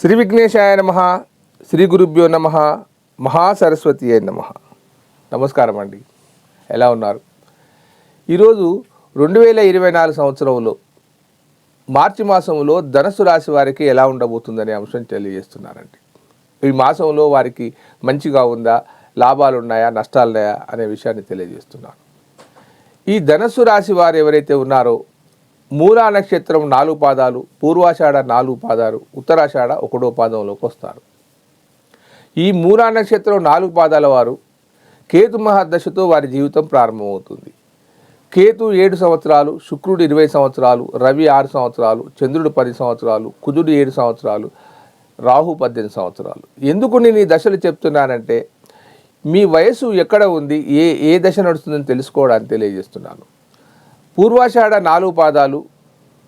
శ్రీ విఘ్నేశాయ నమ శ్రీ గురుభ్యో నమ మహాసరస్వతి అయి నమ. నమస్కారం అండి. ఎలా ఉన్నారు? ఈరోజు రెండు వేల ఇరవై నాలుగు సంవత్సరంలో మార్చి మాసంలో ధనస్సు రాశి వారికి ఎలా ఉండబోతుందనే అంశం తెలియజేస్తున్నారండి. ఈ మాసంలో వారికి మంచిగా ఉందా లాభాలు ఉన్నాయా నష్టాలు ఉన్నాయా అనే విషయాన్ని తెలియజేస్తున్నాను ఈ ధనస్సు రాశి వారు ఎవరైతే ఉన్నారో మూలా నక్షత్రం నాలుగు పాదాలు పూర్వాషాఢ నాలుగు పాదాలు ఉత్తరాషాఢ ఒకటో పాదంలోకి వస్తారు. ఈ మూలా నక్షత్రం నాలుగు పాదాల వారు కేతు మహాదశతో వారి జీవితం ప్రారంభమవుతుంది. కేతు ఏడు సంవత్సరాలు శుక్రుడు ఇరవై సంవత్సరాలు రవి ఆరు సంవత్సరాలు చంద్రుడు పది సంవత్సరాలు కుజుడు ఏడు సంవత్సరాలు రాహు పద్దెనిమిది సంవత్సరాలు. ఎందుకు నేను ఈ దశలు చెప్తున్నానంటే మీ వయసు ఎక్కడ ఉంది ఏ ఏ దశ నడుస్తుందని తెలుసుకోవడానికి తెలియజేస్తున్నాను. పూర్వాషాఢ నాలుగు పాదాలు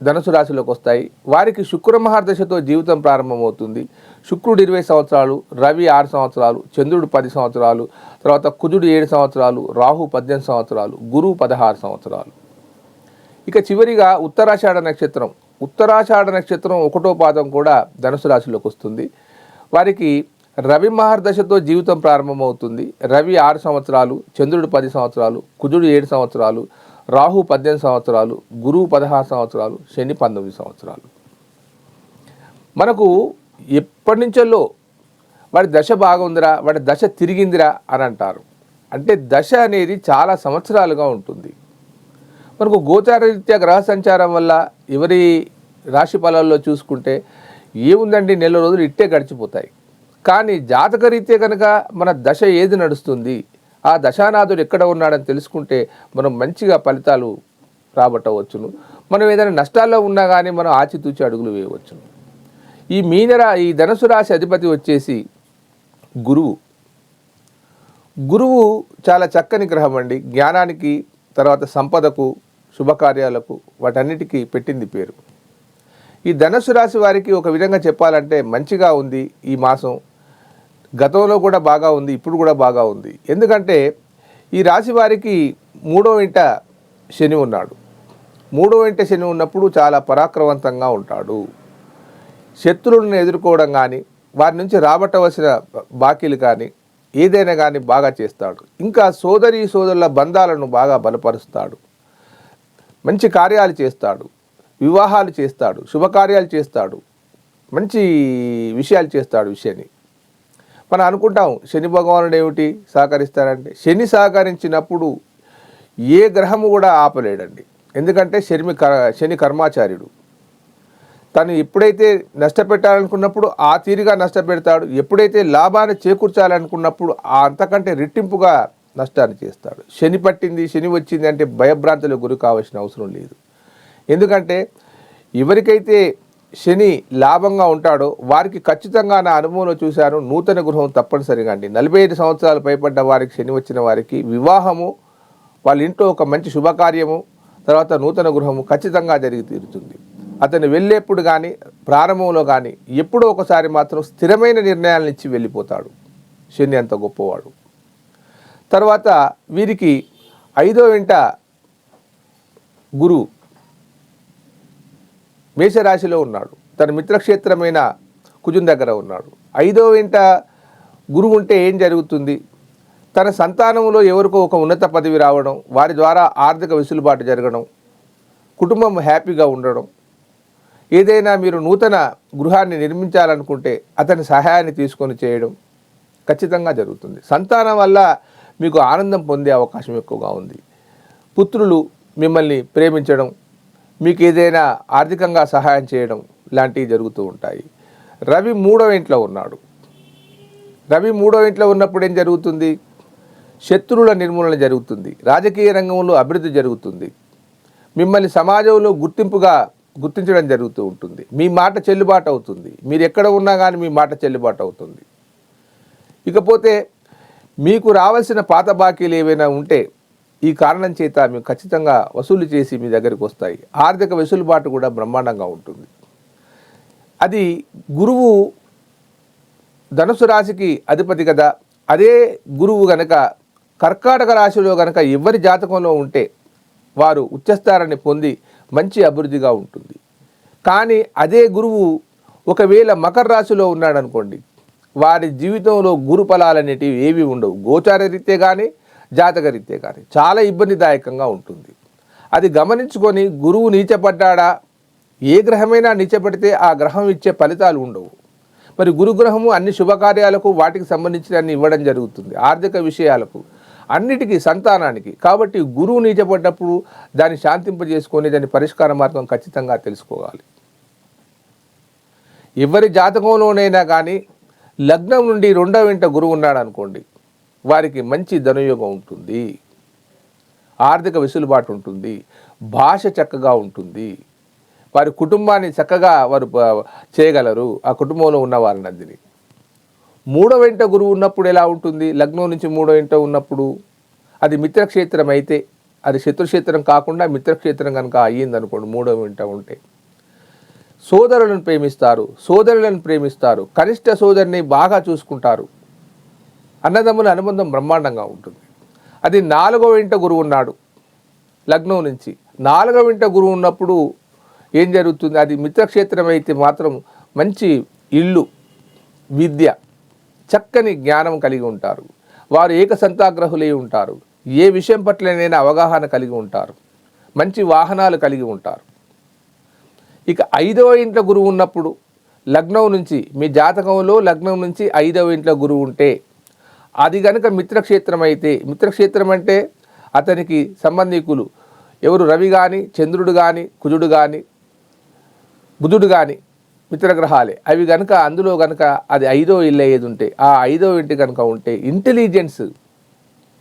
ధనుసు రాశిలోకి వస్తాయి. వారికి శుక్ర మహాదశతో జీవితం ప్రారంభమవుతుంది. శుక్రుడు ఇరవై సంవత్సరాలు రవి ఆరు సంవత్సరాలు చంద్రుడు పది సంవత్సరాలు తర్వాత కుజుడు ఏడు సంవత్సరాలు రాహు పద్దెనిమిది సంవత్సరాలు గురువు పదహారు సంవత్సరాలు. ఇక చివరిగా ఉత్తరాషాఢ నక్షత్రం. ఉత్తరాషాఢ నక్షత్రం ఒకటో పాదం కూడా ధనుసు రాశిలోకి వస్తుంది. వారికి రవి మహర్దశతో జీవితం ప్రారంభమవుతుంది. రవి ఆరు సంవత్సరాలు చంద్రుడు పది సంవత్సరాలు కుజుడు ఏడు సంవత్సరాలు రాహు పద్దెనిమిది సంవత్సరాలు గురువు పదహారు సంవత్సరాలు శని పంతొమ్మిది సంవత్సరాలు. మనకు ఎప్పటి నుంచో వాడి దశ బాగుందిరా వాడి దశ తిరిగిందిరా అని అంటారు. అంటే దశ అనేది చాలా సంవత్సరాలుగా ఉంటుంది. మనకు గోచారరీత్యా గ్రహ సంచారం వల్ల ఎవరి రాశి ఫలాల్లో చూసుకుంటే ఏముందండి నెల రోజులు ఇట్టే గడిచిపోతాయి. కానీ జాతకరీత్యా కనుక మన దశ ఏది నడుస్తుంది ఆ దశానాథుడు ఎక్కడ ఉన్నాడని తెలుసుకుంటే మనం మంచిగా ఫలితాలు రాబట్టవచ్చును. మనం ఏదైనా నష్టాల్లో ఉన్నా కానీ మనం ఆచితూచి అడుగులు వేయవచ్చును. ఈ మీనరా ఈ ధనుసు రాశి అధిపతి వచ్చేసి గురువు. గురువు చాలా చక్కని గ్రహం అండి. జ్ఞానానికి తర్వాత సంపదకు శుభకార్యాలకు వాటన్నిటికీ పెట్టింది పేరు. ఈ ధనుసు రాశి వారికి ఒక విధంగా చెప్పాలంటే మంచిగా ఉంది ఈ మాసం. గతంలో కూడా బాగా ఉంది ఇప్పుడు కూడా బాగా ఉంది. ఎందుకంటే ఈ రాశి వారికి మూడో ఇంట శని ఉన్నాడు. మూడో ఇంట శని ఉన్నప్పుడు చాలా పరాక్రమవంతంగా ఉంటాడు. శత్రువులను ఎదుర్కోవడం కానీ వారి నుంచి రాబట్టవలసిన బాకీలు కానీ ఏదైనా కానీ బాగా చేస్తాడు. ఇంకా సోదరి సోదరుల బంధాలను బాగా బలపరుస్తాడు. మంచి కార్యాలు చేస్తాడు. వివాహాలు చేస్తాడు. శుభకార్యాలు చేస్తాడు. మంచి విషయాలు చేస్తాడు విషయాన్ని మనం అనుకుంటాం శని భగవానుడు ఏమిటి సహకరిస్తారంటే శని సహకరించినప్పుడు ఏ గ్రహము కూడా ఆపలేడండి. ఎందుకంటే శని శని కర్మాచార్యుడు. తను ఎప్పుడైతే నష్టపెట్టాలనుకున్నప్పుడు ఆ తీరుగా నష్టపెడతాడు ఎప్పుడైతే లాభాన్ని చేకూర్చాలనుకున్నప్పుడు ఆ అంతకంటే రెట్టింపుగా నష్టాన్ని చేస్తాడు. శని పట్టింది శని వచ్చింది అంటే భయభ్రాంతులకు గురి కావాల్సిన అవసరం లేదు. ఎందుకంటే ఎవరికైతే శని లాభంగా ఉంటాడో. వారికి ఖచ్చితంగా నా అనుభవంలో చూశాను. నూతన గృహం తప్పనిసరిగా అండి. నలభై ఐదు సంవత్సరాలు పైపడ్డ వారికి శని వచ్చిన వారికి వివాహము వాళ్ళ ఇంట్లో ఒక మంచి శుభకార్యము తర్వాత నూతన గృహము ఖచ్చితంగా జరిగి తీరుతుంది. అతను వెళ్ళేప్పుడు కానీ ప్రారంభంలో కానీ ఎప్పుడో ఒకసారి మాత్రం స్థిరమైన నిర్ణయాలను ఇచ్చి వెళ్ళిపోతాడు. శని అంత గొప్పవాడు. తర్వాత వీరికి ఐదో వెంట గురువు మేషరాశిలో ఉన్నాడు. తన మిత్రక్షేత్రమైన కుజున్ దగ్గర ఉన్నాడు. ఐదో వెంట గురువు ఉంటే ఏం జరుగుతుంది? తన సంతానంలో ఎవరికో ఒక ఉన్నత పదవి రావడం వారి ద్వారా ఆర్థిక వెసులుబాటు జరగడం కుటుంబం హ్యాపీగా ఉండడం. ఏదైనా మీరు నూతన గృహాన్ని నిర్మించాలనుకుంటే అతని సహాయాన్ని తీసుకొని చేయడం ఖచ్చితంగా జరుగుతుంది. సంతానం వల్ల మీకు ఆనందం పొందే అవకాశం ఎక్కువగా ఉంది. పుత్రులు మిమ్మల్ని ప్రేమించడం మీకు ఏదైనా ఆర్థికంగా సహాయం చేయడం లాంటివి జరుగుతూ ఉంటాయి. రవి మూడవ ఇంట్లో ఉన్నాడు. రవి మూడవ ఇంట్లో ఉన్నప్పుడు ఏం జరుగుతుంది? శత్రువుల నిర్మూలన జరుగుతుంది. రాజకీయ రంగంలో అభివృద్ధి జరుగుతుంది. మిమ్మల్ని సమాజంలో గుర్తింపుగా గుర్తించడం జరుగుతూ ఉంటుంది. మీ మాట చెల్లుబాటు అవుతుంది. మీరు ఎక్కడ ఉన్నా కానీ మీ మాట చెల్లుబాటు అవుతుంది. ఇకపోతే మీకు రావాల్సిన పాత బాకీలు ఏవైనా ఉంటే ఈ కారణం చేత మేము ఖచ్చితంగా వసూలు చేసి మీ దగ్గరికి వస్తాయి. ఆర్థిక వెసులుబాటు కూడా బ్రహ్మాండంగా ఉంటుంది. అది గురువు ధనుసు రాశికి అధిపతి కదా. అదే గురువు గనక కర్కాటక రాశిలో గనక ఎవరి జాతకంలో ఉంటే వారు ఉచ్చస్థారాన్ని పొంది మంచి అభివృద్ధిగా ఉంటుంది. కానీ అదే గురువు ఒకవేళ మకర రాశిలో ఉన్నాడనుకోండి వారి జీవితంలో గురు ఫలాలు అనేటివి ఏవి ఉండవు. గోచార రీత్యా కానీ జాతకరీత్యే కానీ చాలా ఇబ్బందిదాయకంగా ఉంటుంది. అది గమనించుకొని గురువు నీచపడ్డాడా? ఏ గ్రహమైనా నీచపడితే ఆ గ్రహం ఇచ్చే ఫలితాలు ఉండవు. మరి గురుగ్రహము అన్ని శుభకార్యాలకు వాటికి సంబంధించిన అన్ని ఇవ్వడం జరుగుతుంది. ఆర్థిక విషయాలకు అన్నిటికీ సంతానానికి. కాబట్టి గురువు నీచపడ్డప్పుడు దాన్ని శాంతింపజేసుకొని దాని పరిష్కార మార్గం ఖచ్చితంగా తెలుసుకోవాలి. ఎవరి జాతకంలోనైనా కానీ లగ్నం నుండి రెండో వెంట గురువు ఉన్నాడు అనుకోండి వారికి మంచి ధనయోగం ఉంటుంది. ఆర్థిక వెసులుబాటు ఉంటుంది. భాష చక్కగా ఉంటుంది. వారి కుటుంబాన్ని చక్కగా వారు చేయగలరు. ఆ కుటుంబంలో ఉన్న వారిని అదిని. మూడో వెంట గురువు ఉన్నప్పుడు ఎలా ఉంటుంది? లగ్నం నుంచి మూడో వెంట ఉన్నప్పుడు? అది మిత్రక్షేత్రం అయితే అది శత్రుక్షేత్రం కాకుండా మిత్రక్షేత్రం కనుక అయ్యింది అనుకోండి మూడో వెంట ఉంటే. సోదరులను ప్రేమిస్తారు. సోదరులను ప్రేమిస్తారు. కనిష్ట సోదరిని బాగా చూసుకుంటారు. అన్నదమ్ముల అనుబంధం బ్రహ్మాండంగా ఉంటుంది. అది నాలుగవ ఇంట గురువు ఉన్నాడు. లగ్నం నుంచి నాలుగవ ఇంట గురువు ఉన్నప్పుడు ఏం జరుగుతుంది? అది మిత్రక్షేత్రం అయితే మాత్రం మంచి ఇల్లు విద్య చక్కని జ్ఞానం కలిగి ఉంటారు. వారు ఏక సంతాగ్రహులై ఉంటారు. ఏ విషయం పట్లనైనా అవగాహన కలిగి ఉంటారు. మంచి వాహనాలు కలిగి ఉంటారు. ఇక ఐదవ ఇంట్లో గురువు ఉన్నప్పుడు లగ్నం నుంచి మీ జాతకంలో లగ్నం నుంచి ఐదవ ఇంట్లో గురువు ఉంటే అది కనుక మిత్రక్షేత్రం అయితే మిత్రక్షేత్రం అంటే అతనికి సంబంధికులు. ఎవరు రవి కానీ చంద్రుడు కానీ కుజుడు కానీ బుధుడు కానీ మిత్రగ్రహాలే. అవి కనుక అందులో కనుక అది ఐదో ఇల్లు ఏది ఉంటే ఆ ఐదో ఇంటి కనుక ఉంటే ఇంటెలిజెన్స్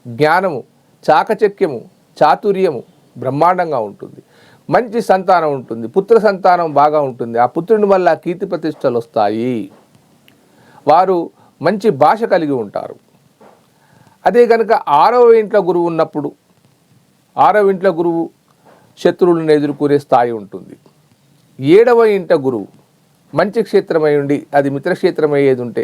జ్ఞానము చాకచక్యము చాతుర్యము బ్రహ్మాండంగా ఉంటుంది. మంచి సంతానం ఉంటుంది పుత్ర సంతానం బాగా ఉంటుంది. ఆ పుత్రుని వల్ల కీర్తి ప్రతిష్టలు వస్తాయి. వారు మంచి భాష కలిగి ఉంటారు. అదే కనుక ఆరవ ఇంట్లో గురువు ఉన్నప్పుడు ఆరవ ఇంట్లో గురువు శత్రువులను ఎదుర్కొనే స్థాయి ఉంటుంది. ఏడవ ఇంట గురువు మంచి క్షేత్రమై ఉండి అది మిత్రక్షేత్రమయ్యేది ఉంటే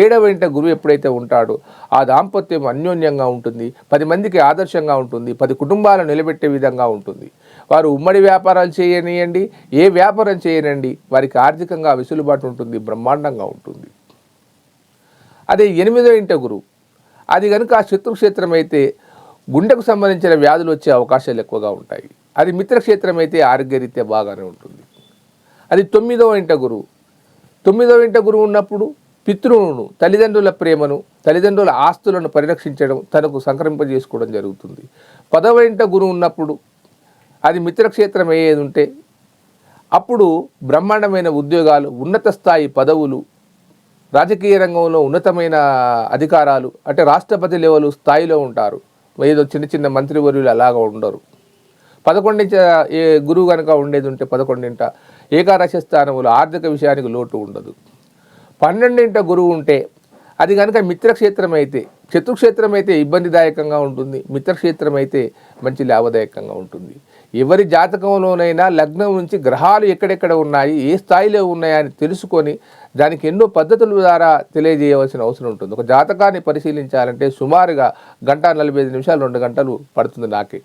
ఏడవ ఇంట గురువు ఎప్పుడైతే ఉంటాడో ఆ దాంపత్యం అన్యోన్యంగా ఉంటుంది పది మందికి ఆదర్శంగా ఉంటుంది పది కుటుంబాలను నిలబెట్టే విధంగా ఉంటుంది. వారు ఉమ్మడి వ్యాపారాలు చేయనియండి ఏ వ్యాపారం చేయనండి వారికి ఆర్థికంగా వెసులుబాటు ఉంటుంది బ్రహ్మాండంగా ఉంటుంది. అదే ఎనిమిదో ఇంట గురువు అది కనుక ఆ శత్రుక్షేత్రం అయితే గుండెకు సంబంధించిన వ్యాధులు వచ్చే అవకాశాలు ఎక్కువగా ఉంటాయి. అది మిత్రక్షేత్రం అయితే ఆరోగ్యరీత్యా బాగానే ఉంటుంది. అది తొమ్మిదవ ఇంట గురువు తొమ్మిదవ ఇంట గురువు ఉన్నప్పుడు పితృవును తల్లిదండ్రుల ప్రేమను తల్లిదండ్రుల ఆస్తులను పరిరక్షించడం తనకు సంక్రమింపజేసుకోవడం జరుగుతుంది. పదవ ఇంట గురువు ఉన్నప్పుడు అది మిత్రక్షేత్రం అయ్యేది ఉంటే అప్పుడు బ్రహ్మాండమైన ఉద్యోగాలు ఉన్నత స్థాయి పదవులు రాజకీయ రంగంలో ఉన్నతమైన అధికారాలు అంటే రాష్ట్రపతి లెవెల్ స్థాయిలో ఉంటారు. ఏదో చిన్న చిన్న మంత్రివర్యులు అలాగా ఉండరు. పదకొండింట ఏ గురువు కనుక ఉండేది ఉంటే పదకొండింట ఏకాదశ స్థానములు ఆర్థిక విషయానికి లోటు ఉండదు. పన్నెండింట గురువు ఉంటే అది కనుక మిత్రక్షేత్రం అయితే శత్రుక్షేత్రం అయితే ఇబ్బందిదాయకంగా ఉంటుంది మిత్రక్షేత్రం అయితే మంచి లాభదాయకంగా ఉంటుంది. ఎవరి జాతకంలోనైనా లగ్నం నుంచి గ్రహాలు ఎక్కడెక్కడ ఉన్నాయి ఏ స్థాయిలో ఉన్నాయని తెలుసుకొని దానికి ఎన్నో పద్ధతుల ద్వారా తెలియజేయవలసిన అవసరం ఉంటుంది. ఒక జాతకాన్ని పరిశీలించాలంటే సుమారుగా గంట నలభై ఐదు నిమిషాలు రెండు గంటలు పడుతుంది నాకే.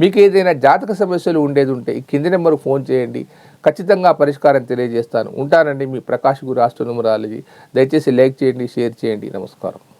మీకు ఏదైనా జాతక సమస్యలు ఉండేది ఉంటే ఈ కింది నెంబర్కి ఫోన్ చేయండి. ఖచ్చితంగా పరిష్కారం తెలియజేస్తాను. ఉంటానండి మీ ప్రకాష్ గురు ఆస్ట్రోనుమరాలజీ. దయచేసి లైక్ చేయండి షేర్ చేయండి. నమస్కారం.